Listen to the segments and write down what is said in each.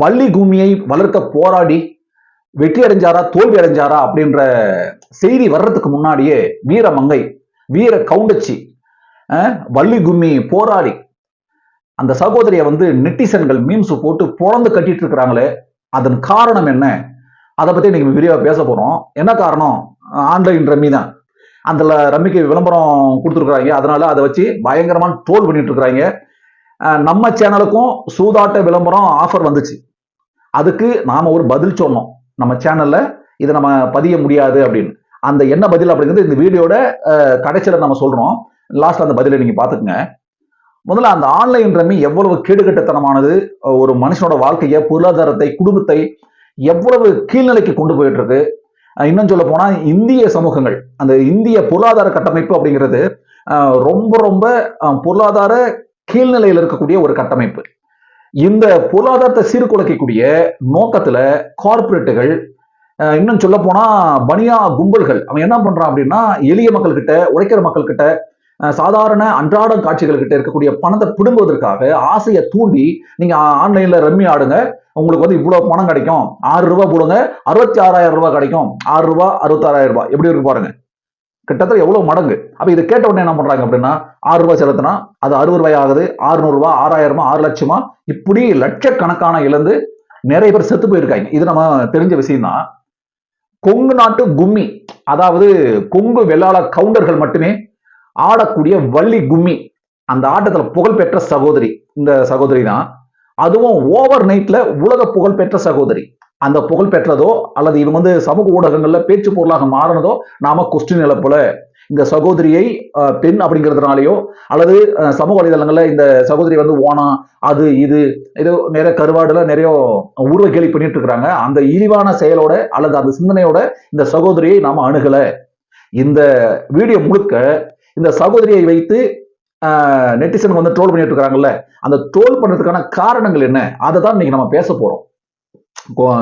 வள்ளி பூமியை வளர்க்க போராடி வெற்றி அடைஞ்சாரா தோல்வி அடைஞ்சாரா அப்படின்ற செய்தி வர்றதுக்கு முன்னாடியே வீரமங்கை வீர கவுண்டச்சி வள்ளி கும்மி போராடி அந்த சகோதரியை வந்து நெட்டிசன்கள் மீம்ஸ் போட்டு பொழந்து கட்டிட்டு இருக்கிறாங்களே அதன் காரணம் என்ன? அதை பத்தி இன்னைக்கு விரிவா பேச போறோம். என்ன காரணம்? ஆன்லைன் ரம்மி தான் அதில் ரம்மிக்கு விளம்பரம் கொடுத்துருக்குறாங்க. அதனால அதை வச்சு பயங்கரமான ட்ரோல் பண்ணிட்டு இருக்கிறாங்க. நம்ம சேனலுக்கும் சூதாட்ட விளம்பரம் ஆஃபர் வந்துச்சு. அதுக்கு நாம ஒரு பதில் சொன்னோம். நம்ம சேனல்ல இதை நம்ம பதிய முடியாது அப்படின்னு. அந்த என்ன பதில் அப்படிங்கிறது இந்த வீடியோட கடைசியில் கடைசியில நம்ம சொல்றோம். லாஸ்ட்ல அந்த பதிலை நீங்க பாத்துக்கங்க முதல்ல அந்த ஆன்லைன் ரம்மி எவ்வளவு கேடுகட்டத்தனமானது ஒரு மனுஷனோட வாழ்க்கையை பொருளாதாரத்தை குடும்பத்தை எவ்வளவு கீழ்நிலைக்கு கொண்டு போயிட்டு இருக்கு இன்னும் சொல்ல போனா இந்திய சமூகங்கள் அந்த இந்திய பொருளாதார கட்டமைப்பு அப்படிங்கிறது ரொம்ப ரொம்ப பொருளாதார கீழ்நிலையில் இருக்கக்கூடிய ஒரு கட்டமைப்பு. இந்த பொருளாதாரத்தை சீர்குலைக்கக்கூடிய நோக்கத்துல கார்பரேட்டுகள் இன்னும் சொல்ல போனா பனியா கும்பல்கள் அவன் என்ன பண்றான் அப்படின்னா எளிய மக்கள் கிட்ட உழைக்கிற மக்கள் கிட்ட சாதாரண அன்றாட காட்சிகள் கிட்ட இருக்கக்கூடிய பணத்தை பிடுங்குவதற்காக ஆசையை தூண்டி நீங்க ஆன்லைன்ல ரம்மி ஆடுங்க உங்களுக்கு வந்து இவ்வளவு பணம் கிடைக்கும். ஆறு ரூபாய் போடுங்க அறுபத்தி ஆறாயிரம் ரூபாய் கிடைக்கும். ஆறு ரூபாய் அறுபத்தாறாயிரம் ரூபாய். எப்படி இருக்கு பாருங்க. கிட்டத்தட்ட எவ்வளவு மடங்கு? அப்ப இதை கேட்ட உடனே என்ன பண்றாங்க அப்படின்னா ஆறு ரூபாய் செலுத்தினா அது அறுபது ரூபாய் ஆகுது ஆறுநூறு ரூபாய் ஆறாயிரமா ஆறு லட்சமா? இப்படி லட்சக்கணக்கான இழந்து நிறைய பேர் செத்து போயிருக்காங்க. இது நம்ம தெரிஞ்ச விஷயம் தான் கொங்கு நாட்டு கும்மி அதாவது கொங்கு வெள்ளாள கவுண்டர்கள் மட்டுமே ஆடக்கூடிய வள்ளி கும்மி அந்த ஆட்டத்துல புகழ்பெற்ற சகோதரி இந்த சகோதரி தான். அதுவும் ஓவர் நைட்ல உலக புகழ்பெற்ற சகோதரி. அந்த புகழ் பெற்றதோ அல்லது இது வந்து சமூக ஊடகங்களில் பேச்சு பொருளாக மாறினதோ நாம கொஸ்டின் எழுப்பல இந்த சகோதரியை பெண் அப்படிங்கிறதுனாலையோ அல்லது சமூக வலைதளங்களில் இந்த சகோதரி வந்து ஓனா அது இது ஏதோ நிறைய கருவாடுல நிறைய உருவ கேள்வி பண்ணிட்டு இருக்கிறாங்க. அந்த இழிவான செயலோட அல்லது அந்த சிந்தனையோட இந்த சகோதரியை நாம அணுகல. இந்த வீடியோ முழுக்க இந்த சகோதரியை வைத்து நெட்டிசன் வந்து ட்ரோல் பண்ணிட்டு இருக்காங்கல்ல அந்த ட்ரோல் பண்றதுக்கான காரணங்கள் என்ன? அதை தான் இன்னைக்கு நம்ம பேச போறோம்.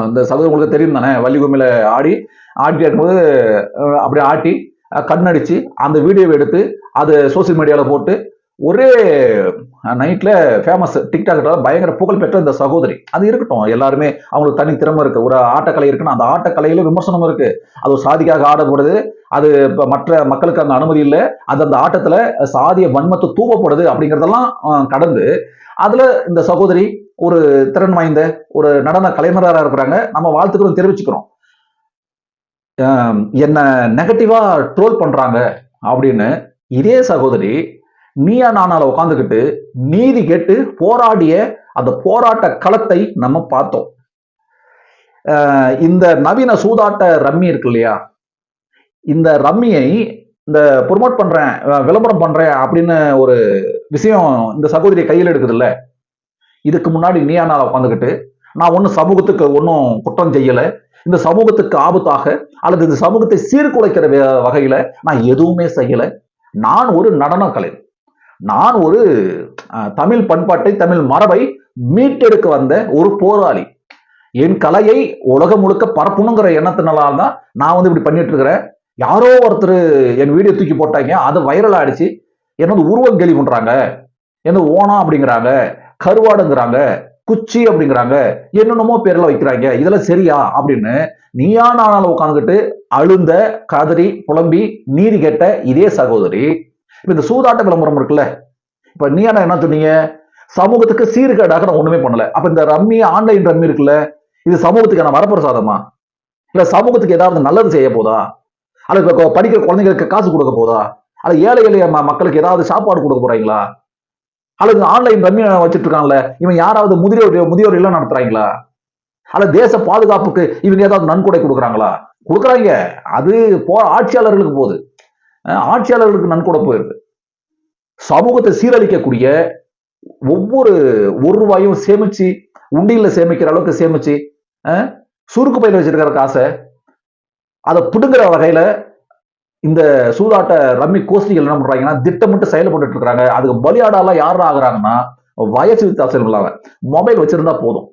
இந்த சகோதரி உங்களுக்கு தெரியும் தானே? வள்ளிகும்மில ஆடி ஆட்டி ஆடும்போது அப்படி அப்படியே ஆட்டி கண்ணடிச்சு அந்த வீடியோவை எடுத்து அது சோசியல் மீடியாவில் போட்டு ஒரே நைட்ல ஃபேமஸ் டிக்டாக்ல பயங்கர புகழ் பெற்ற இந்த சகோதரி. அது இருக்கட்டும். எல்லாருமே அவங்களுக்கு தனி திறமை இருக்கு. ஒரு ஆட்டக்கலை இருக்குன்னு அந்த ஆட்டக்கலையில விமர்சனம் இருக்கு. அது ஒரு சாதிக்காக ஆடப்படுது. அது இப்போ மற்ற மக்களுக்கு அந்த அனுமதி இல்லை. அது அந்த ஆட்டத்துல சாதிய வன்மத்தை தூவப்படுது அப்படிங்கிறதெல்லாம் கடந்து அதுல இந்த சகோதரி ஒரு திறன் வாய்ந்த ஒரு நடன கலைஞராக இருக்கிறாங்க. நம்ம வாழ்த்துக்களும் தெரிவிச்சுக்கிறோம். என்னை என்ன நெகட்டிவா ட்ரோல் பண்றாங்க அப்படின்னு இதே சகோதரி நீயா நானால உட்காந்துக்கிட்டு நீதி கேட்டு போராடிய அந்த போராட்ட களத்தை நம்ம பார்த்தோம். இந்த நவீன சூதாட்ட ரம்மி இருக்கு இல்லையா? இந்த ரம்மியை இந்த ப்ரொமோட் பண்றேன் விளம்பரம் பண்றேன் அப்படின்னு ஒரு விஷயம் இந்த சகோதரி கையில் எடுக்குது இதுக்கு முன்னாடி நீயானால உட்காந்துக்கிட்டு நான் ஒன்றும் சமூகத்துக்கு ஒன்றும் குற்றம் செய்யலை. இந்த சமூகத்துக்கு ஆபத்தாக அல்லது இந்த சமூகத்தை சீர்குலைக்கிற வே- வகையில நான் எதுவுமே செய்யலை. நான் ஒரு நடன கலைஞர் நான் ஒரு தமிழ் பண்பாட்டை தமிழ் மரபை மீட்டெடுக்க வந்த ஒரு போராளி. என் கலையை உலகம் முழுக்க பரப்பணுங்கிற எண்ணத்தினால தான் நான் வந்து இப்படி பண்ணிட்டு இருக்கிறேன் யாரோ ஒருத்தர் என் வீடியோ தூக்கி போட்டாங்க அது வைரல் ஆயிடுச்சு. என்னது உருவம் கேலி பண்றாங்க. என்னது ஓனா அப்படிங்கிறாங்க. கருவாடுங்கிறாங்க குச்சி அப்படிங்கிறாங்க என்னென்னமோ பேர்ல வைக்கிறாங்க இதெல்லாம் சரியா அப்படின்னு நீயா நானால உட்காந்துக்கிட்டு அழுந்த கதறி புலம்பி நீதி கேட்ட இதே சகோதரி இப்ப இந்த சூதாட்ட விளம்பரம் இருக்குல்ல இப்ப நீயா என்ன சொன்னீங்க? சமூகத்துக்கு சீர்கேடாக நான் ஒண்ணுமே பண்ணல. அப்ப இந்த ரம்மி ஆன்லைன் ரம்மி இருக்குல்ல இது சமூகத்துக்கான வரப்பிரசாதமா இல்ல சமூகத்துக்கு ஏதாவது நல்லது செய்ய போதா? அல்லது படிக்கிற குழந்தைங்களுக்கு காசு கொடுக்க போதா? அல்ல ஏழை எளிய மக்களுக்கு ஏதாவது சாப்பாடு கொடுக்க போறீங்களா? அல்லது ஆன்லைன் ரம்மி வச்சுட்டு இருக்காங்கல்ல இவன் யாராவது முதியோர் முதியோர் எல்லாம் நடத்துறாங்களா? அல்ல தேச பாதுகாப்புக்கு இவங்க ஏதாவது நன்கொடை கொடுக்குறாங்களா? கொடுக்குறாங்க. அது போ ஆட்சியாளர்களுக்கு போகுது. ஆட்சியாளர்களுக்கு நன்கொடை போயிருது சமூகத்தை சீரழிக்கக்கூடிய ஒவ்வொரு ஒரு ரூபாயும் சேமிச்சு உண்டியில் சேமிக்கிற அளவுக்கு சேமிச்சு சுருக்கு பயிர் வச்சிருக்கிற காசை அதை பிடுங்குற வகையில இந்த சூதாட்ட ரம்மி கோஷ்டிகள் என்ன பண்றாங்கன்னா திட்டமிட்டு செயல்பட்டு இருக்காங்க. அதுக்கு பலியாடாலாம் யார் ஆகுறாங்கன்னா வயசு வித்தியாசம் இல்லாம மொபைல் வச்சிருந்தா போதும்.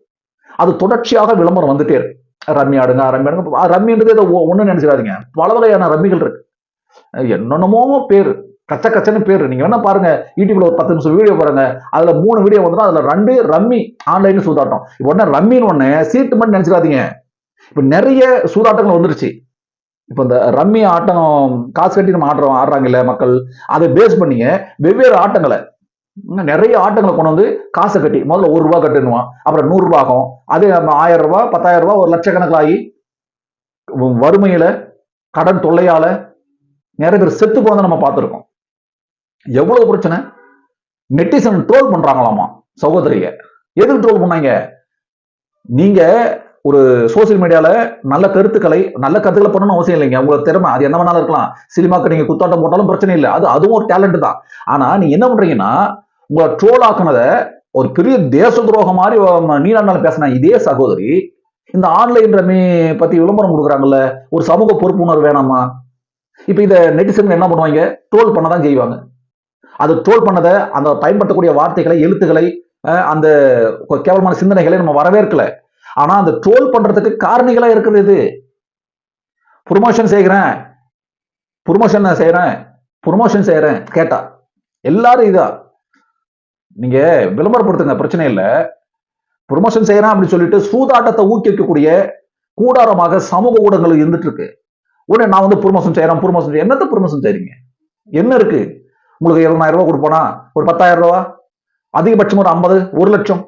அது தொடர்ச்சியாக விளம்பரம் வந்துட்டே இருக்கு. ரம்மி ஆடுங்க ரம்மி ஆடுங்க. ரம்மின்றது ஏதோ ஒ- நினைச்சிடாதீங்க பல வகையான ரம்மிகள் இருக்கு. என்னென்னமோ பேர். கச்ச கச்சன்னு பேர். நீங்க வேணா பாருங்க. யூடியூப்ல ஒரு பத்து நிமிஷம் வீடியோ பாருங்க. அதுல மூணு வீடியோ வந்துடும் அதுல ரெண்டு ரம்மி ஆன்லைன் சூதாட்டம். உடனே ரம்மின்னு ஒண்ணு சீட்டு மட்டும் நினைச்சிடாதீங்க இப்போ நிறைய சூதாட்டங்கள் வந்துருச்சு. இப்போ இந்த ரம்மி ஆட்டம் காசு கட்டி நம்ம ஆடுறோம் ஆடுறாங்கல்ல மக்கள் அதை பேஸ் பண்ணிங்க வெவ்வேறு ஆட்டங்களை. இன்னும் நிறைய ஆட்டங்களை கொண்டு வந்து காசை கட்டி முதல்ல ஒரு ரூபா கட்டுனுவான் அப்புறம் நூறுரூவா ஆகும். அதே நம்ம ஆயிரம் ரூபாய் பத்தாயிரம் ரூபாய் ஒரு லட்சக்கணக்காகி வ- வறுமையில கடன் தொல்லையால நிறைய பேர் செத்து போனதை நம்ம பார்த்துருக்கோம். எவ்வளவு பிரச்சனை? நெட்டிசன் ட்ரோல் பண்றாங்களாமா சகோதரிய. எதுக்கு ட்ரோல் பண்ணாங்க? நீங்க ஒரு சோசியல் மீடியால நல்ல கருத்துக்களை நல்ல கருத்துக்களை பண்ணணும் அவசியம் இல்லைங்க. உங்களுக்கு திறமை அது என்ன வேணாலும் இருக்கலாம். சினிமாக்கு நீங்க குத்தாட்டம் போட்டாலும் பிரச்சனை இல்லை. அது அதுவும் ஒரு டேலண்ட் தான். ஆனா நீ என்ன பண்றீங்கன்னா உங்களை ட்ரோல் ஆக்குனதை ஒரு பெரிய தேச துரோகம் மாதிரி நீலாண்டாலும் பேசினா இதே சகோதரி இந்த ஆன்லைன் ரம்மி பத்தி விளம்பரம் கொடுக்குறாங்கல்ல ஒரு சமூக பொறுப்புணர்வு வேணாமா? இப்ப இத நெட்டிசன் என்ன பண்ணுவாங்க? ட்ரோல் பண்ணதான் செய்வாங்க. அது ட்ரோல் பண்ணதை அந்த பயன்படுத்தக்கூடிய வார்த்தைகளை எழுத்துக்களை அந்த கேவலமான சிந்தனைகளை நம்ம வரவேற்கலை. ஆனா அந்த ட்ரோல் பண்றதுக்கு காரணிகளா இருக்குது இது. ப்ரொமோஷன் செய்கிறேன். ப்ரொமோஷன் செய்யறேன் ப்ரொமோஷன் செய்யறேன் கேட்டா. எல்லாரும் இதா. நீங்க விளம்பரப்படுத்துங்க பிரச்சனை இல்லை. ப்ரொமோஷன் செய்யறேன் அப்படின்னு சொல்லிட்டு சூதாட்டத்தை ஊக்கிக்கக்கூடிய கூடாரமாக சமூக ஊடகங்கள் இருந்துட்டு இருக்கு உடனே நான் வந்து ப்ரொமோஷன் செய்யறேன் ப்ரொமோஷன் என்னத்த ப்ரொமோஷன் செய்றீங்க? என்ன இருக்கு? உங்களுக்கு இருபதாயிரம் ரூபா கொடுப்போனா ஒரு பத்தாயிரம் ரூபா அதிகபட்சம் ஒரு ஐம்பது ஒரு லட்சம்.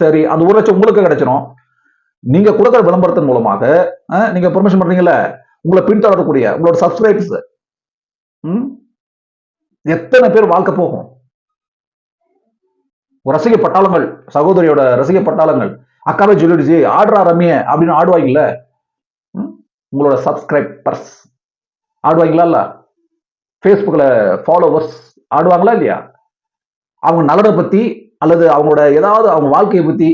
சரி அந்த ஒரு லட்சம் உங்களுக்கு கிடைச்சிரும். நீங்க கொடுக்குற விளம்பரத்தின் மூலமாக நீங்க பெர்மிஷன் பண்றீங்கல்ல உங்களை பின்தொடரக்கூடிய உங்களோட சப்ஸ்கிரைபர்ஸ் எத்தனை பேர் வாழ்க்கை போகும்? ரசிக பட்டாளங்கள் சகோதரியோட ரசிக பட்டாளங்கள் அக்காவே ஜுவல்லரிஜி ஆடுறா ரம்ய அப்படின்னு ஆடுவாங்கல்ல? ம்? உங்களோட சப்ஸ்கிரைபர்ஸ் ஆடுவாங்களா இல்ல? ஃபேஸ்புக்கில் ஃபாலோவர்ஸ் ஆடுவாங்களா இல்லையா? அவங்க நலனை பத்தி அல்லது அவங்களோட ஏதாவது அவங்க வாழ்க்கையை பத்தி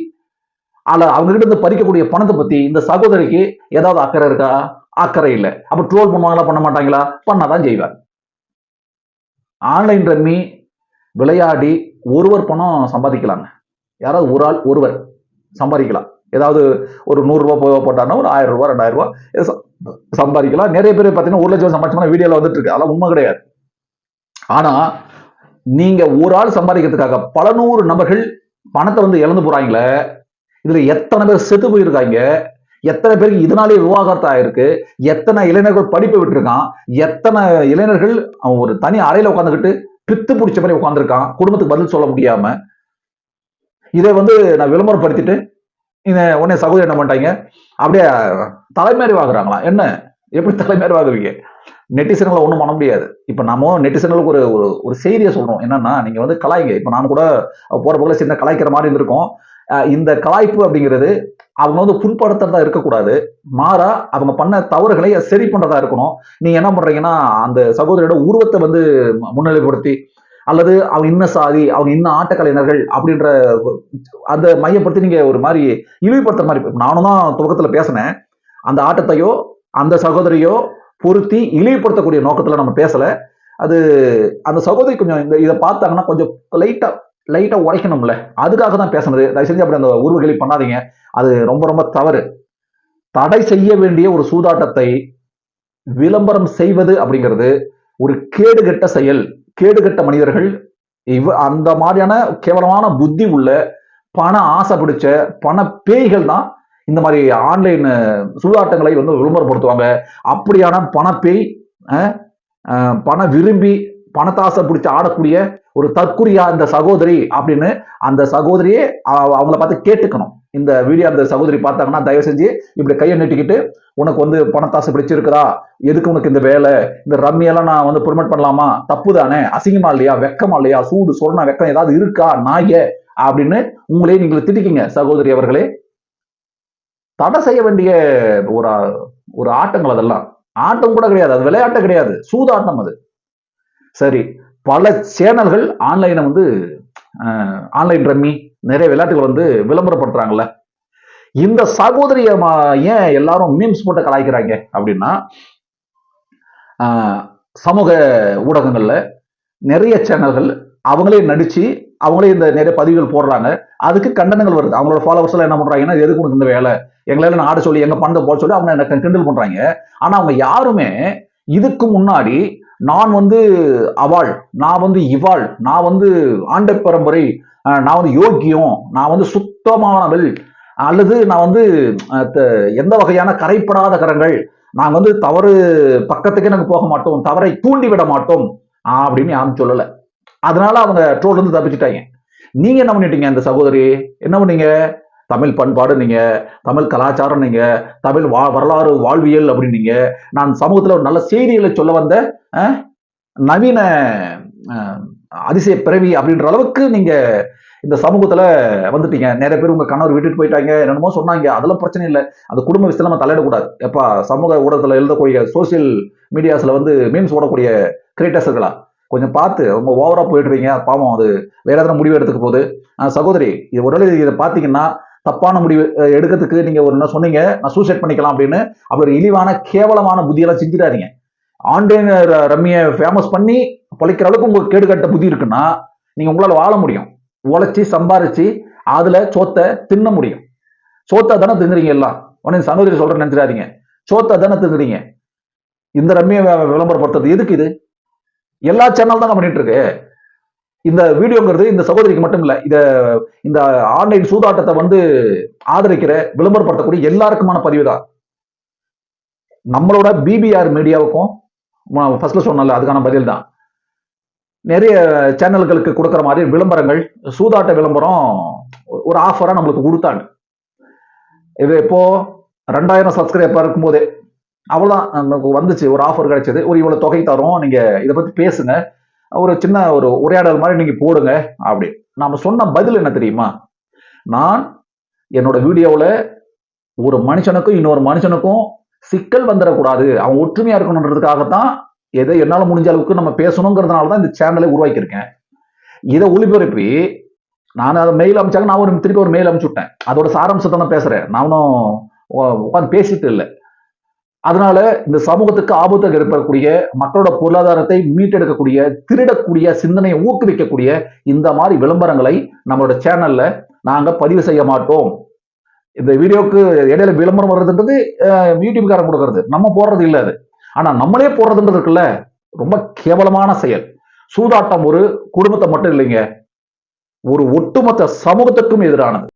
அல்ல அவங்க கிட்ட இருந்து பறிக்கக்கூடிய பணத்தை பத்தி இந்த சகோதரிக்கு ஏதாவது அக்கறை இருக்கா? அக்கறை இல்லை. அப்ப ட்ரோல் பண்ணுவாங்களா பண்ண மாட்டாங்களா? பண்ணாதான் செய்வார். ஆன்லைன் ரம்மி விளையாடி ஒருவர் பணம் சம்பாதிக்கலாங்க. யாராவது ஒரு ஆள் ஒருவர் சம்பாதிக்கலாம். ஏதாவது ஒரு நூறுரூவா ரூபாய் ஒரு ஆயிரம் ரூபாய் ரெண்டாயிரம் ரூபாய் சம்பாதிக்கலாம். நிறைய பேர் பார்த்தீங்கன்னா ஒரு லட்சம் சம்பாதிச்சோம்னா வீடியோல வந்துட்டு இருக்கு. அதெல்லாம் உண்மை கிடையாது. ஆனா நீங்க ஒரு ஆள் சம்பாதிக்கிறதுக்காக பல நூறு நபர்கள் பணத்தை வந்து இழந்து போறாங்களே இதுல எத்தனை பேர் செத்து போயிருக்காங்க? எத்தனை பேருக்கு இதனாலே விவாகரத்து ஆயிருக்கு? எத்தனை இளைஞர்கள் படிப்பு விட்டுருக்கான்? எத்தனை இளைஞர்கள் அவன் ஒரு தனி அறையில உட்காந்துக்கிட்டு பித்து பிடிச்ச மாதிரி உட்காந்துருக்கான் குடும்பத்துக்கு பதில் சொல்ல முடியாம. இதை வந்து நான் விளம்பரப்படுத்திட்டு இதை உடனே சகோதரி என்ன பண்ணிட்டாங்க? அப்படியே தலைமறை வாங்குறாங்களா என்ன? எப்படி தலைமறை வாங்குவீங்க நெட்டிசன்களை ஒன்றும் பண்ண முடியாது. இப்போ நம்ம நெட்டிசன்களுக்கு ஒரு ஒரு ஒரு செய்தியை சொல்கிறோம் என்னன்னா நீங்கள் வந்து கலாய்ங்க. இப்போ நான் கூட போகிற போல சின்ன கலாய்க்கிற மாதிரி இருந்திருக்கோம். இந்த கலாய்ப்பு அப்படிங்கிறது அவங்க வந்து புண்படுத்துறதா இருக்கக்கூடாது. மாறா அவங்க பண்ண தவறுகளை சரி பண்றதா இருக்கணும். நீங்க என்ன பண்றீங்கன்னா அந்த சகோதரியோட உருவத்தை வந்து முன்னிலைப்படுத்தி அல்லது அவங்க இன்ன சாதி அவங்க இன்ன ஆட்டக்கலைஞர்கள் அப்படின்ற அந்த மையப்படுத்தி நீங்க ஒரு மாதிரி இழிவுபடுத்துற மாதிரி நானும் தான் துவக்கத்துல பேசினேன். அந்த ஆட்டத்தையோ அந்த சகோதரியோ பொருத்தி இழிவுபடுத்தக்கூடிய நோக்கத்துல நம்ம பேசல. அது அந்த சகோதரி கொஞ்சம் இந்த இதை பார்த்தாங்கன்னா கொஞ்சம் லைட்டா லைட்டாக உரைக்கணும்ல அதுக்காக தான் பேசுனது. தயவு செஞ்சு அப்படி அந்த உருவகளை பண்ணாதீங்க. அது ரொம்ப ரொம்ப தவறு. தடை செய்ய வேண்டிய ஒரு சூதாட்டத்தை விளம்பரம் செய்வது அப்படிங்கிறது ஒரு கேடுகட்ட செயல். கேடுகட்ட மனிதர்கள் இவ அந்த மாதிரியான கேவலமான புத்தி உள்ள பண ஆசை பிடிச்ச பண பேய்கள் தான் இந்த மாதிரி ஆன்லைன் சூதாட்டங்களை வந்து விளம்பரப்படுத்துவாங்க. அப்படியான பணப்பேய் அஹ், பண விரும்பி பணத்தாசை பிடிச்சி ஆடக்கூடிய ஒரு தற்குறியா இந்த சகோதரி அப்படின்னு அந்த சகோதரியே அவ- அவங்கள பார்த்து கேட்டுக்கணும். இந்த வீடியோ அந்த சகோதரி பார்த்தாங்கன்னா தயவு செஞ்சு இப்படி கையை நீட்டிக்கிட்டு உனக்கு வந்து பணத்தாசை பிடிச்சிருக்குதா? எதுக்கு உனக்கு இந்த வேலை? இந்த ரம்மியெல்லாம் நான் வந்து ப்ரொமோட் பண்ணலாமா? தப்பு தானே? அசிங்கமா இல்லையா? வெக்கமா இல்லையா? சூடு சொரண வெக்கம் ஏதாவது இருக்கா? நாய? அப்படின்னு உங்களே நீங்களை திட்டிக்கிங்க சகோதரி அவர்களே. தடை செய்ய வேண்டிய ஒரு ஒரு ஆட்டங்கள் அதெல்லாம். ஆட்டம் கூட கிடையாது. அது விளையாட்டம் கிடையாது. சூதாட்டம் அது. சரி பல சேனல்கள் ஆன்லைனை வந்து ஆன்லைன் ரம்மி நிறைய விளையாட்டுகள் வந்து விளம்பரப்படுத்துறாங்கல்ல. இந்த சகோதரிய ஏன் எல்லாரும் மீம்ஸ் போட்டு கலாய்க்கிறாங்க அப்படின்னா சமூக ஊடகங்கள்ல நிறைய சேனல்கள் அவங்களே நடிச்சு அவங்களே இந்த நிறைய பதிவுகள் போடுறாங்க. அதுக்கு கண்டனங்கள் வருது. அவங்களோட ஃபாலோவர்ஸ் எல்லாம் என்ன பண்றாங்கன்னா எதுக்கு உனக்கு இந்த வேலை? எங்களால நான் ஆட சொல்லி எங்க பணத்தை போட சொல்லி அவங்க எனக்கு கிண்டல் பண்றாங்க? ஆனா அவங்க யாருமே இதுக்கு முன்னாடி நான் வந்து அவாள் நான் வந்து இவாள் நான் வந்து ஆண்ட பரம்பரை நான் வந்து யோக்கியம் நான் வந்து சுத்தமானவள் அல்லது நான் வந்து த- எந்த வகையான கரைப்படாத கரங்கள் நாங்கள் வந்து தவறு பக்கத்துக்கே நாங்கள் போக மாட்டோம் தவறை தூண்டி விட மாட்டோம் அப்படின்னு யாரும் சொல்லலை. அதனால அவங்க ட்ரோல் வந்து தப்பிச்சுட்டாங்க. நீங்க என்ன பண்ணிட்டீங்க அந்த சகோதரி? என்ன பண்ணீங்க? தமிழ் பண்பாடு நீங்கள் தமிழ் கலாச்சாரம் நீங்கள் தமிழ் வா வரலாறு வாழ்வியல் அப்படின்னீங்க. நான் சமூகத்தில் ஒரு நல்ல செய்திகளை சொல்ல வந்த நவீன அதிசய பிறவி அப்படின்ற அளவுக்கு நீங்கள் இந்த சமூகத்தில் வந்துட்டீங்க. நிறைய பேர் உங்கள் கணவர் விட்டுட்டு போயிட்டாங்க என்னென்னமோ சொன்னாங்க. அதெல்லாம் பிரச்சனை இல்லை. அந்த குடும்ப விஷயத்தில் நம்ம தலையிடக்கூடாது. எப்பா சமூக ஊடகத்தில் எழுதக்கூடிய சோசியல் மீடியாஸில் வந்து மீம்ஸ் ஓடக்கூடிய கிரியேட்டர்ஸ்களா கொஞ்சம் பார்த்து ரொம்ப ஓவராக போயிட்டு பாவம் அது வேற எதனா முடிவு எடுத்துக்க போகுது. சகோதரி இது ஒரு இதை பார்த்தீங்கன்னா தப்பான முடிவு எடுக்கிறதுக்கு நீங்க ஒரு என்ன சொன்னீங்க நான் சூசைட் பண்ணிக்கலாம் அப்படின்னு அப்படி இழிவான கேவலமான புத்தியெல்லாம் செஞ்சிடாதீங்க. ஆன்லைன் ரம்மியை ஃபேமஸ் பண்ணி பொழைக்கிற அளவுக்கு உங்களுக்கு கேடுகட்ட புத்தி இருக்குன்னா நீங்க உங்களால வாழ முடியும். உழைச்சி சம்பாரிச்சு அதுல சோத்தை தின்ன முடியும். சோத்தை தானே திங்குறீங்க எல்லாம். உடனே சகோதரி சொல்றேன்னு நினைச்சிடாதீங்க. சோத்தை தானே திங்குறீங்க இந்த ரம்மியை விளம்பரப்படுத்துறது எதுக்கு இது? எல்லா சேனல் தாங்க பண்ணிட்டு இருக்கு. இந்த வீடியோங்கிறது இந்த சகோதரிக்கு மட்டும் இல்லை இத இந்த ஆன்லைன் சூதாட்டத்தை வந்து ஆதரிக்கிற விளம்பரப்படுத்தக்கூடிய எல்லாருக்குமான பதிவு தான் நம்மளோட பிபிஆர் மீடியாவுக்கும் ஃபர்ஸ்ட்ல சொன்னல அதுக்கான பதில் தான் நிறைய சேனல்களுக்கு கொடுக்குற மாதிரி விளம்பரங்கள் சூதாட்ட விளம்பரம் ஒரு ஆஃபரா நம்மளுக்கு கொடுத்தாங்க. இது இப்போ ரெண்டாயிரம் சப்ஸ்கிரைபர் இருக்கும்போதே அவ்வளோதான் நமக்கு வந்துச்சு ஒரு ஆஃபர் கிடைச்சது. ஒரு இவ்வளோ தொகை தரும் நீங்கள் இதை பற்றி பேசுங்க. ஒரு சின்ன ஒரு உரையாடல் மாதிரி நீங்க போடுங்க அப்படி. நாம சொன்ன பதில் என்ன தெரியுமா? நான் என்னோட வீடியோவில் ஒரு மனுஷனுக்கும் இன்னொரு மனுஷனுக்கும் சிக்கல் வந்துடக்கூடாது. அவன் ஒற்றுமையா இருக்கணுன்றதுக்காகத்தான் எதை என்னால் முடிஞ்ச அளவுக்கு நம்ம பேசணுங்கிறதுனால தான் இந்த சேனலை உருவாக்கியிருக்கேன். இதை ஒளிபரப்பி நான் அதை மெயில் அனுப்பிச்சாங்க நான் ஒரு திருப்பி ஒரு மெயில் அனுப்பிச்சு விட்டேன். அதோட சாராம்சத்தை நான் பேசுறேன் நானும் உட்காந்து பேசிட்டு இல்லை. அதனால இந்த சமூகத்துக்கு ஆபத்து இருக்கக்கூடிய மக்களோட பொருளாதாரத்தை மீட்டெடுக்கக்கூடிய திருடக்கூடிய சிந்தனையை ஊக்குவிக்கக்கூடிய இந்த மாதிரி விளம்பரங்களை நம்மளோட சேனல்ல நாங்க பதிவு செய்ய மாட்டோம். இந்த வீடியோக்கு இடையில விளம்பரம் வர்றதுன்றது யூடியூப்காரன் கொடுக்கறது. நம்ம போடுறது இல்லை அது. ஆனா நம்மளே போடுறதுன்றது இருக்குல்ல ரொம்ப கேவலமான செயல். சூதாட்டம் ஒரு குடும்பத்தை மட்டும் இல்லைங்க. ஒரு ஒட்டுமொத்த சமூகத்துக்கும் எதிரானது.